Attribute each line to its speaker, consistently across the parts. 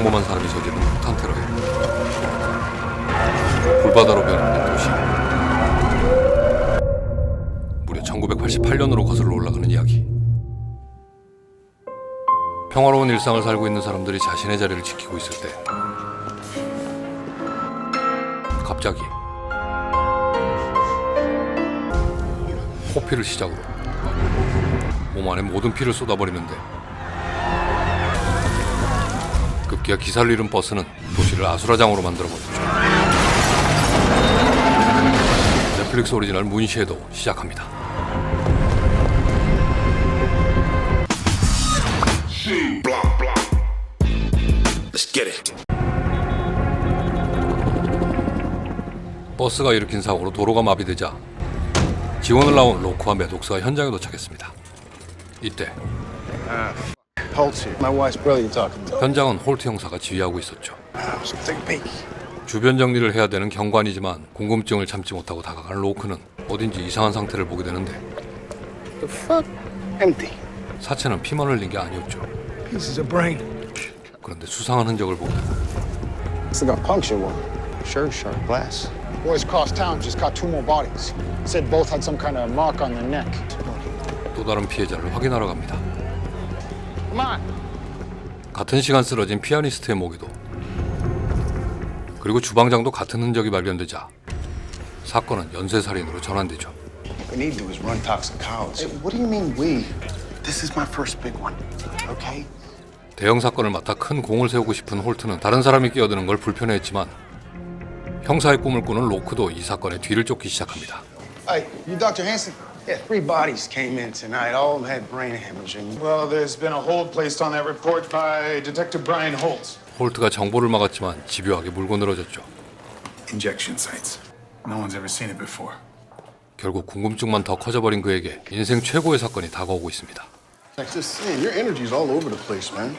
Speaker 1: 평범한 사람이 저지른 폭탄 테러에 불바다로 변하는 도시. 무려 1988년으로 거슬러 올라가는 이야기. 평화로운 일상을 살고 있는 사람들이 자신의 자리를 지키고 있을 때 갑자기 코피를 시작으로 몸 안에 모든 피를 쏟아버리는데 급기야 기사를 잃은 버스는 도시를 아수라장으로 만들어버렸죠. 넷플릭스 오리지널 문시에도 시작합니다. 버스가 일으킨 사고로 도로가 마비되자 지원을 나온 로크와 매독스가 현장에 도착했습니다. 이때
Speaker 2: Holtz here. My wife's brilliant talking to.
Speaker 1: 현장은 홀트 형사가 지휘하고 있었죠.
Speaker 2: So take a peek.
Speaker 1: 주변 정리를 해야 되는 경관이지만 궁금증을 참지 못하고 다가가는 로크는 어딘지 이상한 상태를 보게 되는데
Speaker 2: The fuck? Empty.
Speaker 1: 사체는 피만 흘린 게 아니었죠.
Speaker 2: Pieces of brain.
Speaker 1: 그런데 수상한 흔적을 보게 되고
Speaker 2: It's like a puncture wound. Sure, sharp glass.
Speaker 3: Boys across town just caught two more bodies. Said both had some kind of mark on their neck.
Speaker 1: 또 다른 피해자를 확인하러 갑니다.
Speaker 3: Come on.
Speaker 1: 같은 시간 쓰러진 피아니스트의 목에도 그리고 주방장도 같은 흔적이 발견되자 사건은 연쇄살인으로 전환되죠.
Speaker 2: What we need to do is run toxicology. what do you mean we? This is my first big one. Okay?
Speaker 1: 대형 사건을 맡아 큰 공을 세우고 싶은 홀트는 다른 사람이 끼어드는 걸 불편해했지만 형사의 꿈을 꾸는 로크도 이 사건의 뒤를 쫓기 시작합니다.
Speaker 3: Hey, you Dr. Hanson?
Speaker 2: Yeah, three bodies came in tonight. All had brain hemorrhaging.
Speaker 4: Well, there's been a hold placed on that report by Detective Brian Holtz.
Speaker 1: 홀트가 정보를 막았지만 집요하게 물고 늘어졌죠.
Speaker 4: Injection sites. No one's ever seen it before.
Speaker 1: 결국 궁금증만 더 커져버린 그에게 인생 최고의 사건이 다가오고 있습니다.
Speaker 5: Like just saying, your energy's all over the place, man.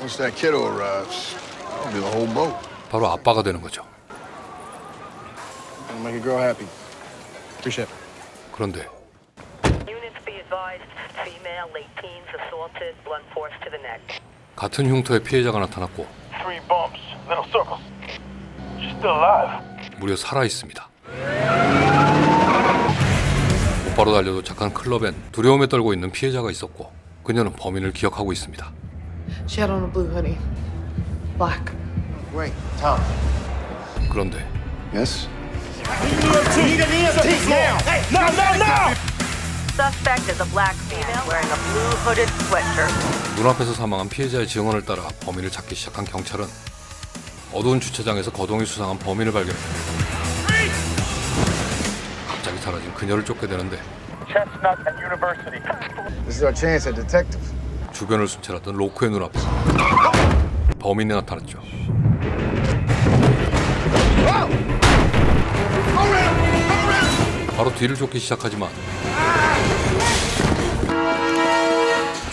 Speaker 5: Once that kiddo arrives, I'll be the whole boat.
Speaker 1: 바로 아빠가 되는 거죠.
Speaker 2: Gonna make a girl happy. Appreciate it.
Speaker 1: 그런데
Speaker 6: female, late teens, assaulted, blunt force to the neck.
Speaker 1: 같은 흉터의 피해자가 나타났고
Speaker 7: Three bumps, little circles. She's still alive.
Speaker 1: 무려 살아 있습니다. 곧바로 달려 도착한 클럽엔 두려움에 떨고 있는 피해자가 있었고 그녀는 범인을 기억하고 있습니다.
Speaker 8: She had on a blue hoodie. Black.
Speaker 2: Wait, Tom.
Speaker 1: 그런데
Speaker 5: Yes?
Speaker 6: Suspect is a black female wearing a blue hooded sweatshirt.
Speaker 1: 눈앞에서 사망한 피해자의 증언을 따라 범인을 찾기 시작한 경찰은 어두운 주차장에서 거동이 수상한 범인을 발견합니다. 갑자기 사라진 그녀를 쫓게 되는데
Speaker 7: Chestnut and University.
Speaker 2: This is our chance at detective.
Speaker 1: 주변을 순찰하던 로크의 눈앞에 범인이 나타났죠. 바로 뒤를 쫓기 시작하지만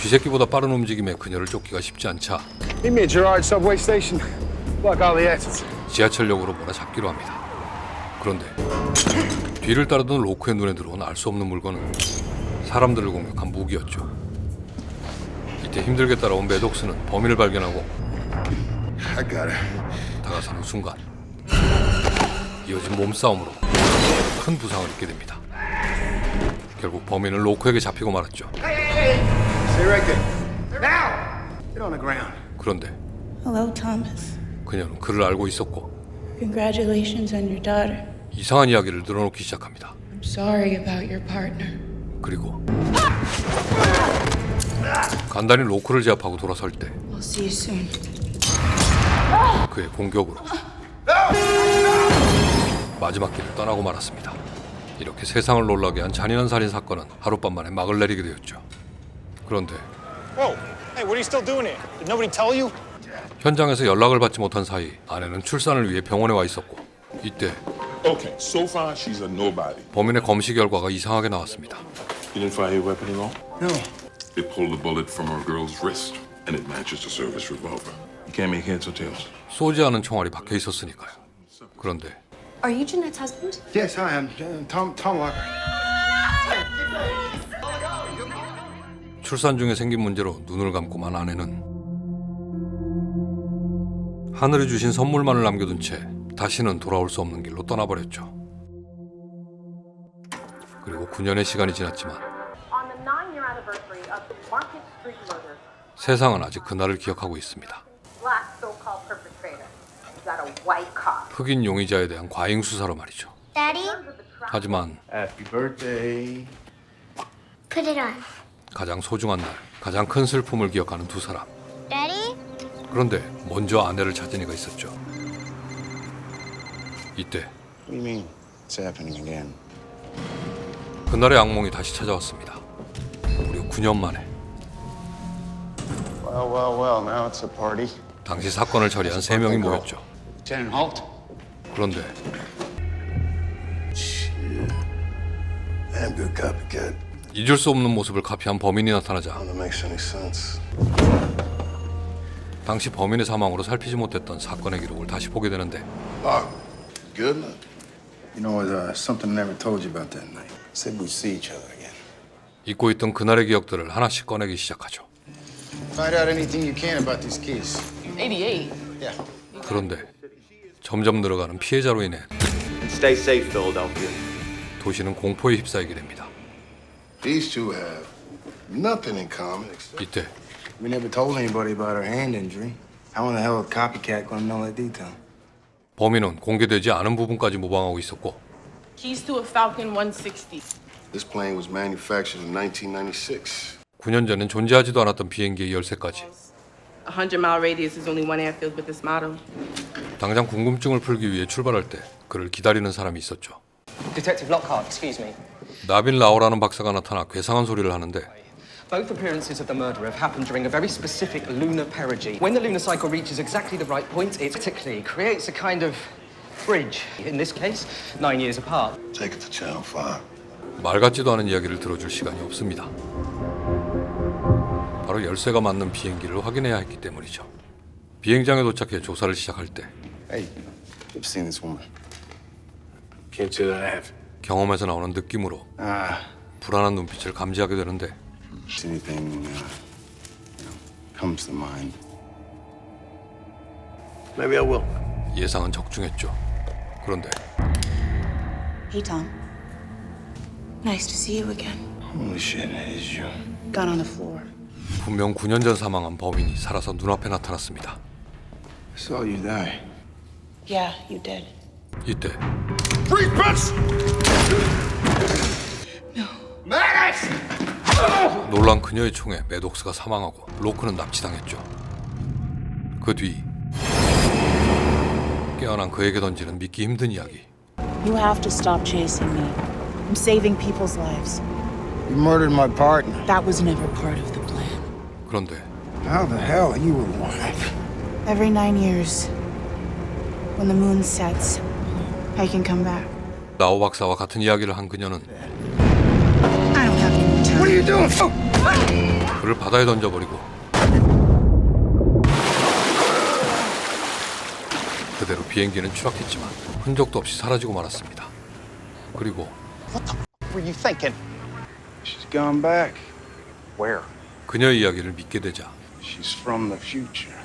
Speaker 1: 쥐새끼보다 빠른 움직임에 그녀를 쫓기가 쉽지 않자
Speaker 2: Meet me at Girard subway station. Block all the exits.
Speaker 1: 지하철역으로 몰아잡기로 합니다. 그런데 뒤를 따르던 로크의 눈에 들어온 알 수 없는 물건은 사람들을 공격한 무기였죠. 이때 힘들게 따라온 매독스는 범인을 발견하고
Speaker 5: I got it.
Speaker 1: 다가서는 순간 이어진 몸싸움으로 큰 부상을 입게 됩니다. 결국 범인은 로크에게 잡히고 말았죠.
Speaker 2: Stay right there. Now! Get on the ground.
Speaker 1: 그런데
Speaker 9: Hello, Thomas.
Speaker 1: 그녀는 그를 알고 있었고
Speaker 9: Congratulations on your daughter.
Speaker 1: 이상한 이야기를 늘어놓기 시작합니다.
Speaker 9: I'm sorry about your partner.
Speaker 1: 그리고 간단히 로크를 제압하고 돌아설 때
Speaker 9: I'll see you soon.
Speaker 1: 그의 공격으로 마지막 길을 떠나고 말았습니다. 이렇게 세상을 놀라게 한 잔인한 살인 사건은 하룻밤 만에 막을 내리게 되었죠. 그런데
Speaker 3: Whoa. Hey, what are you still doing here? Did nobody tell you?
Speaker 1: 현장에서 연락을 받지 못한 사이 아내는 출산을 위해 병원에 와 있었고 이때
Speaker 10: Okay, so far she's a nobody.
Speaker 1: 범인의 검시 결과가 이상하게 나왔습니다.
Speaker 10: You didn't fire your weapon at all?
Speaker 2: No.
Speaker 10: They pulled the bullet from her girl's wrist, and it matches the service revolver. You can't make heads or tails.
Speaker 1: 쏘지 않은 총알이 박혀 있었으니까요. 그런데
Speaker 11: Are you Jeanette's husband?
Speaker 2: Yes, I am. Uh, Tom, Tom Walker.
Speaker 1: 출산 중에 생긴 문제로 눈을 감고만 아내는 하늘이 주신 선물만을 남겨둔 채 다시는 돌아올 수 없는 길로 떠나버렸죠. 그리고 9년의 시간이 지났지만 세상은 아직 그날을 기억하고 있습니다. 흑인 용의자에 대한 과잉 수사로 말이죠. 하지만
Speaker 5: Happy birthday.
Speaker 11: put it on.
Speaker 1: 가장 소중한 날, 가장 큰 슬픔을 기억하는 두 사람.
Speaker 11: Daddy?
Speaker 1: 그런데 먼저 아내를 찾은 이가 있었죠. 이때
Speaker 2: What do you mean? It's happening again.
Speaker 1: 그날의 악몽이 다시 찾아왔습니다. 무려 9년 만에
Speaker 2: Well, well, well, now it's a party.
Speaker 1: 당시 사건을 처리한 세 명이 모였죠.
Speaker 4: Lieutenant Holt?
Speaker 1: 그런데
Speaker 5: Damn good copycat.
Speaker 1: 잊을 수 없는 모습을 카피한 범인이 나타나자. 당시 범인의 사망으로 살피지 못했던 사건의 기록을 다시 보게 되는데
Speaker 2: uh.
Speaker 1: 잊고 있던 그날의 기억들을 하나씩 꺼내기 시작하죠.
Speaker 2: Find out anything you can about these keys.
Speaker 8: 88.
Speaker 2: Yeah.
Speaker 1: 그런데 점점 늘어가는 피해자로 인해. 도시는 공포에 휩싸이게 됩니다.
Speaker 5: These two have nothing in common except
Speaker 2: We
Speaker 1: 이때
Speaker 2: never told anybody about her hand injury. How in the hell a copycat gonna know that detail?
Speaker 1: 범인은 공개되지 않은 부분까지 모방하고 있었고
Speaker 8: Keys to a Falcon 160.
Speaker 5: this plane was manufactured in 1996.
Speaker 1: 9년 전엔 존재하지도 않았던 비행기의 열쇠까지
Speaker 8: A 100 mile radius is only one airfield with this model.
Speaker 1: 당장 궁금증을 풀기 위해 출발할 때 그를 기다리는 사람이 있었죠.
Speaker 12: Detective Lockhart, excuse me.
Speaker 1: 나빈 라오라는 박사가 나타나 괴상한 소리를 하는데
Speaker 12: Both appearances of the murder have happened during a very specific lunar perigee. When the lunar cycle reaches exactly the right point, it typically creates a kind of bridge. In this case, nine years apart.
Speaker 5: Take it to Channel 5.
Speaker 1: 말 같지도 않은 이야기를 들어줄 시간이 없습니다. 바로 열쇠가 맞는 비행기를 확인해야 했기 때문이죠. 비행장에 도착해 조사를 시작할 때
Speaker 2: Hey, you've seen this woman. Can't say that I have.
Speaker 1: 경험에서 나오는 느낌으로
Speaker 2: Ah,
Speaker 1: 불안한 눈빛을 감지하게 되는데
Speaker 2: uh, anything uh, you know, comes to mind.
Speaker 5: Maybe I will.
Speaker 1: 예상은 적중했죠. 그런데
Speaker 9: Hey, Tom. Nice to see you again.
Speaker 2: Holy shit, it is you.
Speaker 9: Gun on the floor.
Speaker 1: 분명 9년 전 사망한 범인이 살아서 눈앞에 나타났습니다.
Speaker 2: I saw you die.
Speaker 9: Yeah, you did.
Speaker 1: 이때 놀란 그녀의 총에 매독스가 사망하고 로크는 납치당했죠. 그 뒤 깨어난 그에게 던지는 믿기 힘든 이야기.
Speaker 9: You have to stop chasing me. I'm saving people's lives.
Speaker 2: You murdered my partner.
Speaker 9: That was never part of the plan.
Speaker 1: 그런데
Speaker 2: How the hell are you alive?
Speaker 9: Every nine years, when the moon sets, I can come back.
Speaker 1: 라오 박사와 같은 이야기를 한 그녀는
Speaker 9: I don't have any time.
Speaker 2: What are you doing?
Speaker 1: 그를 바다에 던져버리고 그대로 비행기는 추락했지만 흔적도 없이 사라지고 말았습니다. 그리고
Speaker 3: What were you thinking?
Speaker 2: She's gone back.
Speaker 3: Where?
Speaker 1: 그녀의 이야기를 믿게 되자
Speaker 2: She's from the future.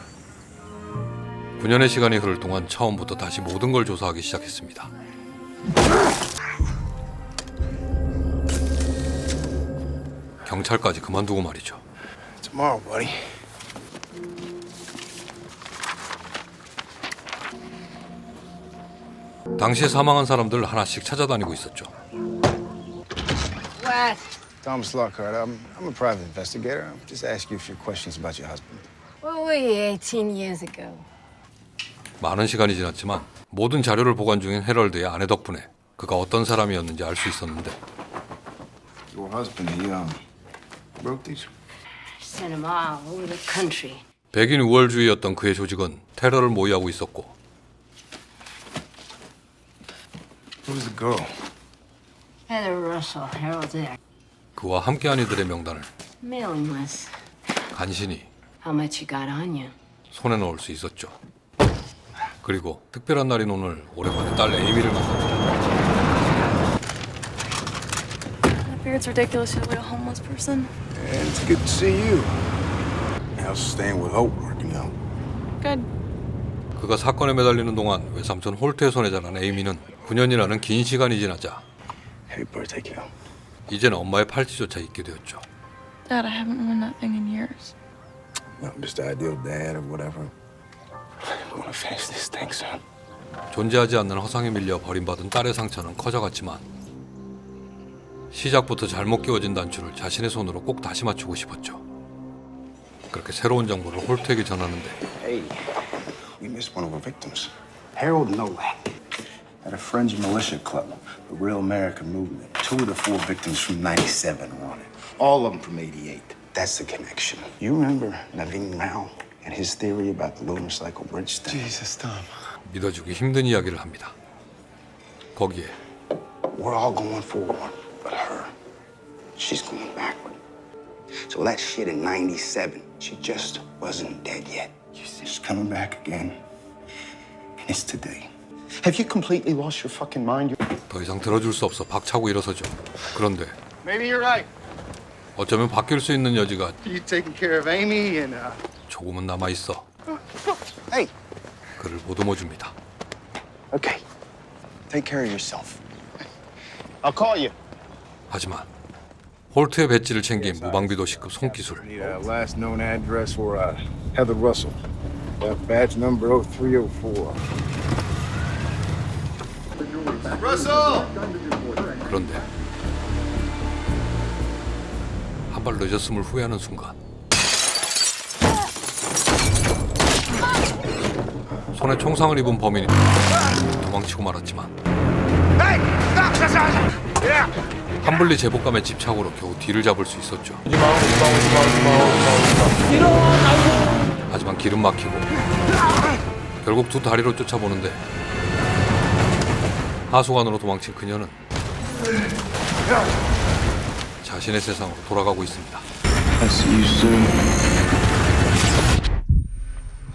Speaker 1: 9년의 시간이 흐를 동안 처음부터 다시 모든 걸 조사하기 시작했습니다. 경찰까지 그만두고 말이죠.
Speaker 2: Tomorrow, buddy.
Speaker 1: 당시에 사망한 사람들 하나씩 찾아다니고 있었죠.
Speaker 11: What?
Speaker 2: Thomas Lockhart. I'm, I'm a private investigator. I'm just asking you a few questions about your husband.
Speaker 11: What were you 18 years ago?
Speaker 1: 많은 시간이 지났지만 모든 자료를 보관 중인 헤럴드의 아내 덕분에 그가 어떤 사람이었는지 알 수 있었는데
Speaker 2: Your husband, he, um, wrote these?
Speaker 11: Sent him all over the country.
Speaker 1: 백인 우월주의였던 그의 조직은 테러를 모의하고 있었고
Speaker 2: Who's the girl?
Speaker 11: Heather Russell, Harold's there.
Speaker 1: 그와 함께한 이들의 명단을
Speaker 11: Mailing list.
Speaker 1: 간신히
Speaker 11: How much you got on you?
Speaker 1: 손에 넣을 수 있었죠. 그리고 특별한 날인 오늘 오랜만에 딸 에이미를 만납니다.
Speaker 9: I figure it's ridiculous you're a homeless person.
Speaker 2: And it's good to see you. How's staying with Hope working out?
Speaker 9: Good.
Speaker 1: 그가 사건에 매달리는 동안 외삼촌 홀트의 손에 자란 에이미는 9년이라는 긴 시간이 지나자
Speaker 2: Happy birthday, kiddo.
Speaker 1: 이제는 엄마의 팔찌조차 잊게 되었죠.
Speaker 8: Dad, I haven't worn that thing in years.
Speaker 2: I'm just the ideal dad or whatever.
Speaker 1: 존재하지 않는 허상에 밀려 버림받은 딸의 상처는 커져갔지만 시작부터 잘못 끼워진 단추를 자신의 손으로 꼭 다시 맞추고 싶었죠. 그렇게 새로운 정보를 홀트에게 전하는데
Speaker 2: Hey, we missed one of our victims. Harold Nowak. At a fringe militia club, the Real American Movement. Two of the four victims from 97 were on it. All of them from 88. That's the connection. You remember Naveen Mao and his theory about the lunar cycle bridge thing?
Speaker 4: Jesus, Tom.
Speaker 1: 믿어주기 힘든 이야기를 합니다. 거기에
Speaker 2: We're all going forward, but her, she's going backward. So that shit in 97, she just wasn't dead yet. She's coming back again. And it's today.
Speaker 3: Have you completely lost your fucking mind?
Speaker 1: 더 이상 들어줄 수 없어 박차고 일어서죠. 그런데
Speaker 5: Maybe you're right.
Speaker 1: 어쩌면 바뀔 수 있는 여지가
Speaker 5: You taking care of Amy and uh,
Speaker 1: 조금은 남아 있어
Speaker 2: Hey,
Speaker 1: 그를 보듬어 줍니다.
Speaker 2: okay. Take care of yourself.
Speaker 3: I'll call you.
Speaker 1: 하지만 홀트의 배지를 챙긴 무방비 도시급 손기술
Speaker 5: need a last known address for uh, Heather Russell. Uh, badge number 0304. Russell!
Speaker 1: 그런데 한 발 늦었음을 후회하는 순간 손에 총상을 입은 범인이 도망치고 말았지만 한블리 제복감의 집착으로 겨우 뒤를 잡을 수 있었죠. 하지만 길은 막히고 결국 두 다리로 쫓아보는데 하수관으로 도망친 그녀는 자신의 세상으로 돌아가고 있습니다.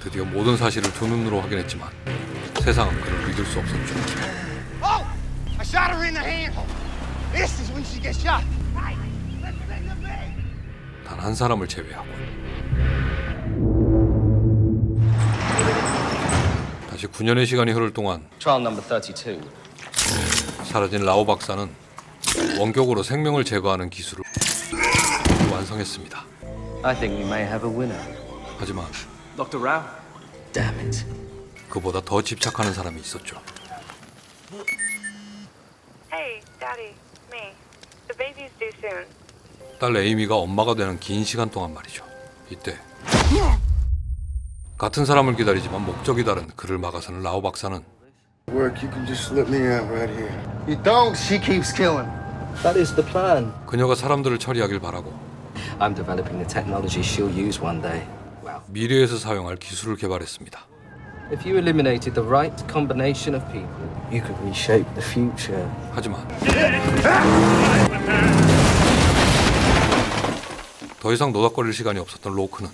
Speaker 1: 드디어 모든 사실을 두 눈으로 확인했지만 세상은 그를 믿을 수 없었죠.
Speaker 5: Oh! I shot her in the hand. This is when she gets shot.
Speaker 1: 단한 사람을 제외하고 다시 9년의 시간이 흐를 동안
Speaker 12: Trial number 32.
Speaker 1: 사라진 라오 박사는 원격으로 생명을 제거하는 기술을 완성했습니다.
Speaker 12: I think we may have a winner.
Speaker 1: 하지만
Speaker 12: Dr. Rao? Damn it.
Speaker 1: 그보다 더 집착하는 사람이 있었죠.
Speaker 6: Hey, Daddy, me. The baby's due soon.
Speaker 1: 딸 에이미가 엄마가 되는 긴 시간 동안 말이죠. 이때 같은 사람을 기다리지만 목적이 다른 그를 막아서는 라오 박사는
Speaker 5: Work, you can just slip me out right here. You don't, she keeps killing.
Speaker 12: That is the plan.
Speaker 1: 그녀가 사람들을 처리하길 바라고
Speaker 12: I'm developing the technology she'll use one day. Well,
Speaker 1: 미래에서 사용할 기술을 개발했습니다.
Speaker 12: if you eliminated the right combination of people, you could reshape the future.
Speaker 1: 하지만 더 이상 노닥거릴 시간이 없었던 로크는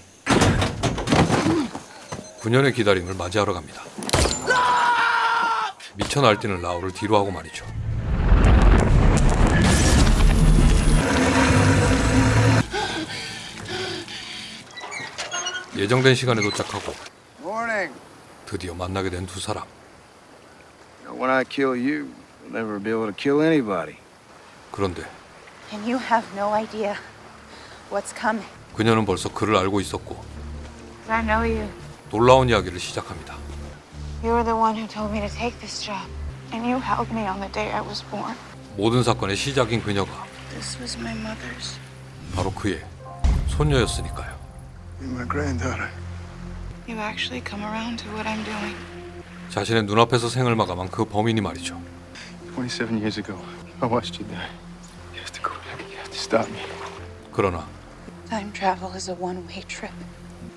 Speaker 1: 9년의 기다림을 맞이하러 갑니다. 미쳐 날뛰는 라오를 뒤로 하고 말이죠. 예정된 시간에 도착하고
Speaker 5: Morning.
Speaker 1: 드디어 만나게 된 두 사람.
Speaker 5: When I kill you, you'll never be able to kill anybody.
Speaker 1: 그런데
Speaker 9: And you have no idea what's coming.
Speaker 1: 그녀는 벌써 그를 알고 있었고
Speaker 9: I know you.
Speaker 1: 놀라운 이야기를 시작합니다.
Speaker 9: You were the one who told me to take this job. And you held me on the day I was born.
Speaker 1: 모든 사건의 시작인 그녀가
Speaker 9: This was my mother's.
Speaker 1: 바로 그의 손녀였으니까요.
Speaker 5: You're my granddaughter.
Speaker 9: You actually come around to what I'm doing.
Speaker 1: 자신의 눈앞에서 생을 마감한 그 범인이 말이죠.
Speaker 5: 27 years ago, I watched you die. You have to go back. You have to stop me.
Speaker 1: 그러나
Speaker 9: Time travel is a one-way trip.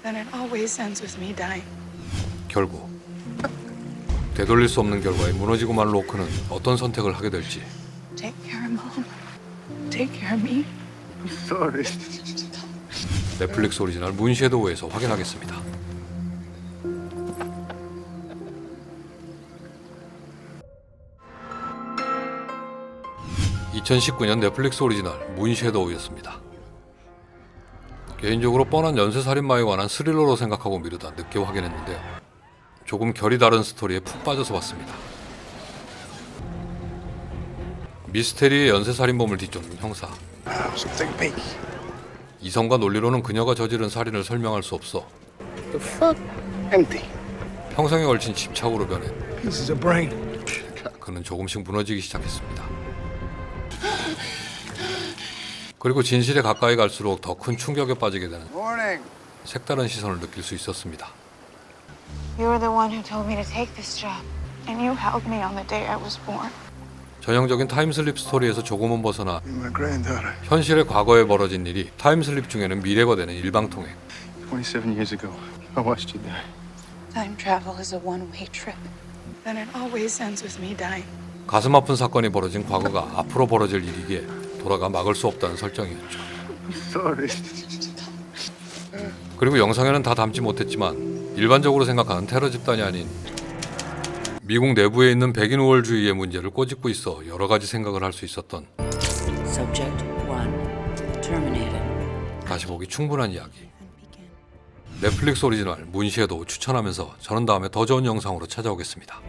Speaker 9: Then it always ends with me dying.
Speaker 1: 결국 되돌릴 수 없는 결과에 무너지고 만 로크는 어떤 선택을 하게 될지
Speaker 9: Take care of mom. Take care of me.
Speaker 5: I'm sorry.
Speaker 1: 넷플릭스 오리지널 문섀도우에서 확인하겠습니다. (2019년) 넷플릭스 오리지널 문섀도우였습니다. 개인적으로 뻔한 연쇄살인마에 관한 스릴러로 생각하고 미루다 늦게 확인했는데요. 조금 결이 다른 스토리에 푹 빠져서 봤습니다. 미스테리의 연쇄살인범을 뒤쫓는 형사.
Speaker 2: So take a peek.
Speaker 1: 이성과 논리로는 그녀가 저지른 살인을 설명할 수 없어
Speaker 2: The fuck? Empty.
Speaker 1: 평생에 걸친 집착으로 변해
Speaker 2: Pieces of brain.
Speaker 1: 그는 조금씩 무너지기 시작했습니다. 그리고 진실에 가까이 갈수록 더 큰 충격에 빠지게 되는
Speaker 2: Morning.
Speaker 1: 색다른 시선을 느낄 수 있었습니다.
Speaker 9: You were the one who told me to take this job, and you held me on the day I was born.
Speaker 1: 전형적인 타임슬립 스토리에서 조금은 벗어나 현실의 과거에 벌어진 일이 타임슬립 중에는 미래가 되는 일방통행.
Speaker 5: 27 years ago, I watched you die.
Speaker 9: Time travel is a one-way trip. Then it always ends with me dying.
Speaker 1: 가슴 아픈 사건이 벌어진 과거가 앞으로 벌어질 일이기에 돌아가 막을 수 없다는 설정이었죠.
Speaker 5: Sorry.
Speaker 1: 그리고 영상에는 다 담지 못했지만 일반적으로 생각하는 테러 집단이 아닌 미국 내부에 있는 백인 우월주의의 문제를 꼬집고 있어 여러 가지 생각을 할 수 있었던
Speaker 11: Subject one terminated.
Speaker 1: 다시 보기 충분한 이야기. 넷플릭스 오리지널 문시에도 추천하면서 저는 다음에 더 좋은 영상으로 찾아오겠습니다.